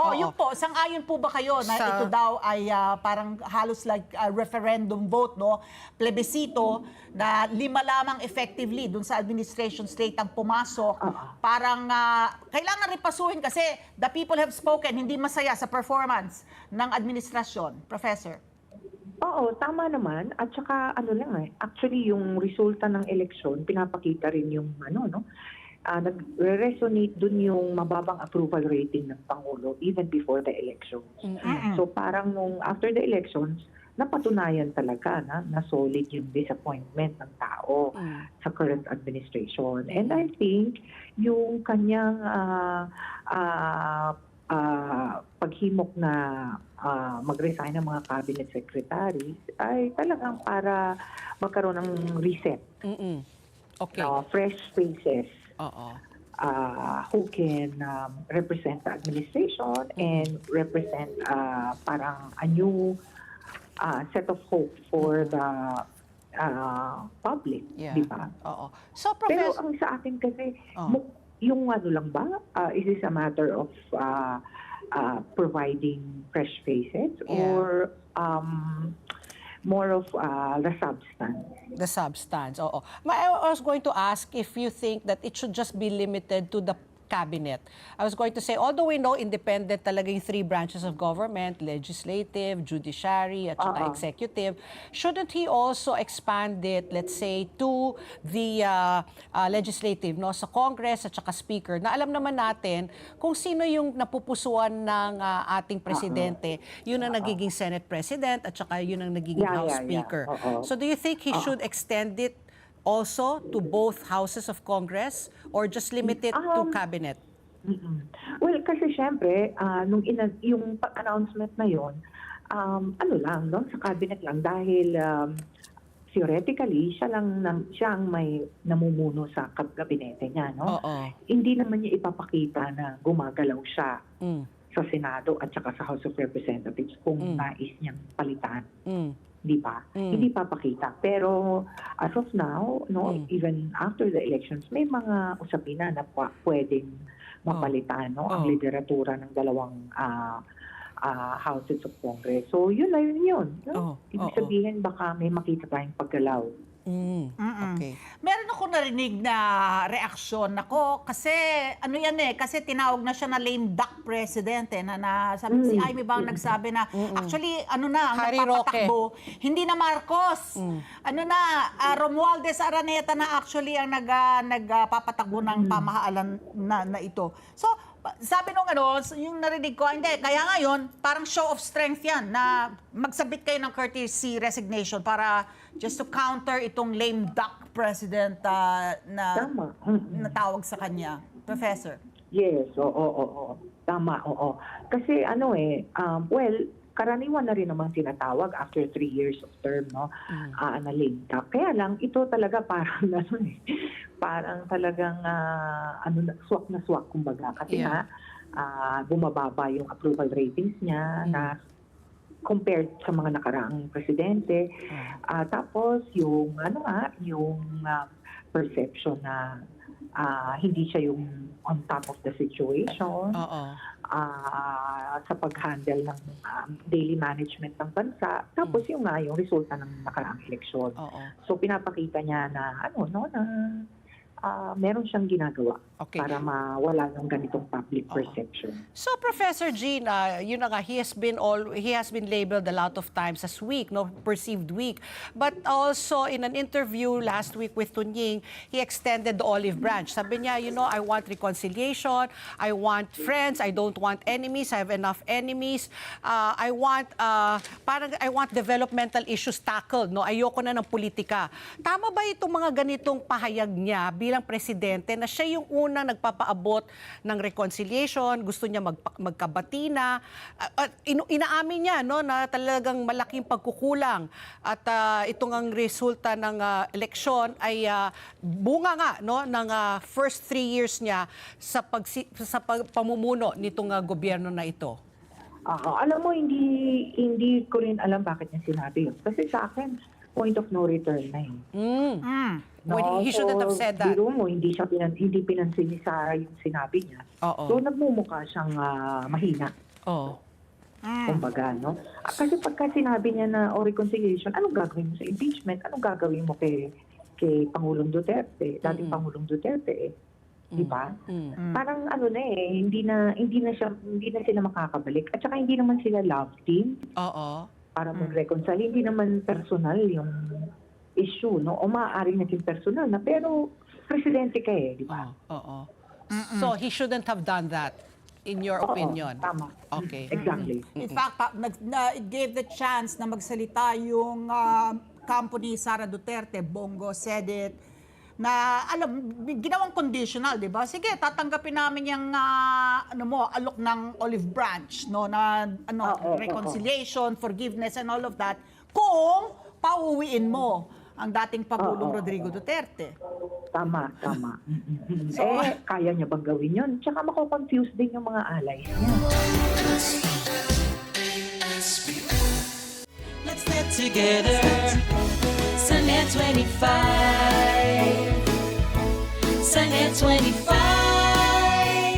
Oh, Oo. yun po, sang-ayon po ba kayo na Sa- ito daw ay ah, parang halos like ah, referendum vote, no? Plebisito na lima lamang effectively dun sa administration state ang pumasok. Parang ah, kailangan ripasuhin kasi the people have spoken, hindi masaya sa performance ng administrasyon. Professor. Oo, tama naman. At saka ano lang eh, actually yung resulta ng eleksyon, pinapakita rin yung ano, no? Ah, nag-resonate dun yung mababang approval rating ng Pangulo even before the elections. Mm-mm. So parang nung after the elections, napatunayan talaga na, na solid yung disappointment ng tao Mm. sa current administration. And I think yung kanyang ah, ah, ah, paghimok na ah, mag-resign ng mga cabinet secretaries ay talagang para magkaroon ng reset, Mm-mm. Okay. no, fresh faces Oo. uh, who can um, represent the administration and represent uh, parang a new uh, set of hope for the uh, public, Yeah. di ba? Oo. So, Pero ang sa akin kasi, Oh. yung ano lang ba, uh, is this a matter of uh, uh, providing fresh faces Yeah. or um, more of uh, the substance? The substance, oo. I was going to ask if you think that it should just be limited to the cabinet. I was going to say, although we know independent talaga yung three branches of government, legislative, judiciary, at saka Oo. executive, shouldn't he also expand it, let's say, to the uh, uh, legislative, no, sa Congress at saka Speaker, na alam naman natin kung sino yung napupusuan ng uh, ating presidente, yun ang nagiging Senate President at saka yun ang nagiging Yeah, House yeah, yeah. Speaker. Oo. So do you think he should extend it also to both houses of Congress or just limit it to Um, cabinet? Mm-mm. Well, kasi syempre, ah, nung ina- yung pa- announcement na yon, um, ano lang, no? sa cabinet lang dahil um, theoretically, siya lang nam- siya ang may namumuno sa kab- gabinete niya, no? Oo. Hindi naman niya ipapakita na gumagalaw siya Mm. sa Senado at saka sa House of Representatives kung Mm. nais niyang palitan, Mm. Di ba? Mm. Hindi papakita. Pero as of now, no, Mm. even after the elections, may mga usapin na na pwedeng mapalitan no, ang Oh. lideratura ng dalawang ah, ah, houses of Congress. So yun na yun yun. Oh, no? Ibig oo. sabihin baka may makita tayong paggalaw. Mm. Mm-mm. Okay. Meron ako narinig na reaksyon ako kasi ano yan eh kasi tinawag na siya na lame duck president eh na, na sabi si Mm. Amy bang nagsabi na actually ano na ang Harry nagpapatakbo hindi na Marcos Mm. ano na ah, Romualdez Araneta na actually ang nag ah, nagpapatakbo ng pamahalan na, na ito so sabi nung ano, yung narinig ko, hindi, kaya ngayon, parang show of strength yan na magsabit kayo ng courtesy resignation para just to counter itong lame duck president ah, na Tama. Natawag sa kanya. Professor. Yes, oo, oo, oo. Tama, oo. Kasi ano eh, um, well, karaniwan na rin naman tinatawag after three years of term, no? Mm. Ah, na lame duck. Kaya lang, ito talaga parang, ano eh, parang talagang, ah, ano, swak na swak, kumbaga. Kasi Yeah. nga, ah, bumababa yung approval ratings niya Mm. na compared sa mga nakaraang presidente. Ah, tapos, yung, ano nga, yung ah, perception na ah, hindi siya yung on top of the situation Oo. Ah, sa pag-handle ng um, daily management ng bansa. Tapos yung nga, yung resulta ng nakaraang eleksyon. Oo. So pinapakita niya na ano no na ah, meron siyang ginagawa Okay. para mawala ng ganitong public Oo. perception. So Professor Jean, uh, yun na nga, he has been all he has been labeled a lot of times as weak, no perceived weak. But also in an interview last week with Tunying, he extended the olive branch. Sabi niya, you know, I want reconciliation, I want friends, I don't want enemies, I have enough enemies. Uh, I want uh, parang I want developmental issues tackled, no. Ayoko na ng politika. Tama ba itong mga ganitong pahayag niya bilang presidente na siya yung unang nagpapaabot ng reconciliation, gusto niya magpa- magkabati na, uh, at inaamin niya no, na talagang malaking pagkukulang at uh, itong ang resulta ng uh, eleksyon ay uh, bunga nga no, ng uh, first three years niya sa, pagsi- sa pag- pamumuno nitong uh, gobyerno na ito. Ah, alam mo hindi hindi ko rin alam bakit niya sinabi yun. Kasi sa akin point of no return na eh. Mm. Mm. When he shouldn't have said that. Biro mo, hindi siya pinan, hindi pinansin ni Sarah yung sinabi niya. Oo. So nagmumukha siyang ah, mahina. Oh. Kumbaga, no? Ah, Kasi pagka sinabi niya na o reconciliation, anong gagawin mo sa impeachment? Anong gagawin mo kay kay Pangulong Duterte, dating Pangulong Duterte eh. Di ba? Mm. Parang ano na eh, hindi na hindi na siya hindi na sila makakabalik. At saka hindi naman sila love team Oo. Para mag-reconcile. Hindi naman personal yung issue, no? O maaaring naging personal na, pero presidente ka eh, di ba? Oo. So he shouldn't have done that in your Oo, opinion. tama. Okay. Exactly. In fact, pa, nag, na, it gave the chance na magsalita yung ah, company Sara Duterte, Bongo said it, na alam, ginawang conditional, di ba? Sige, tatanggapin namin yung ah, ano mo, alok ng olive branch, no, na ano, Oo, oo, reconciliation, forgiveness and all of that, kung pauwiin mo ang dating Pangulong Oo, oo, Rodrigo Duterte. Tama, tama. So, eh, kaya niya bang gawin yun? Tsaka mako-confuse din yung mga allies niya. Let's get together. Sunday 25. 25.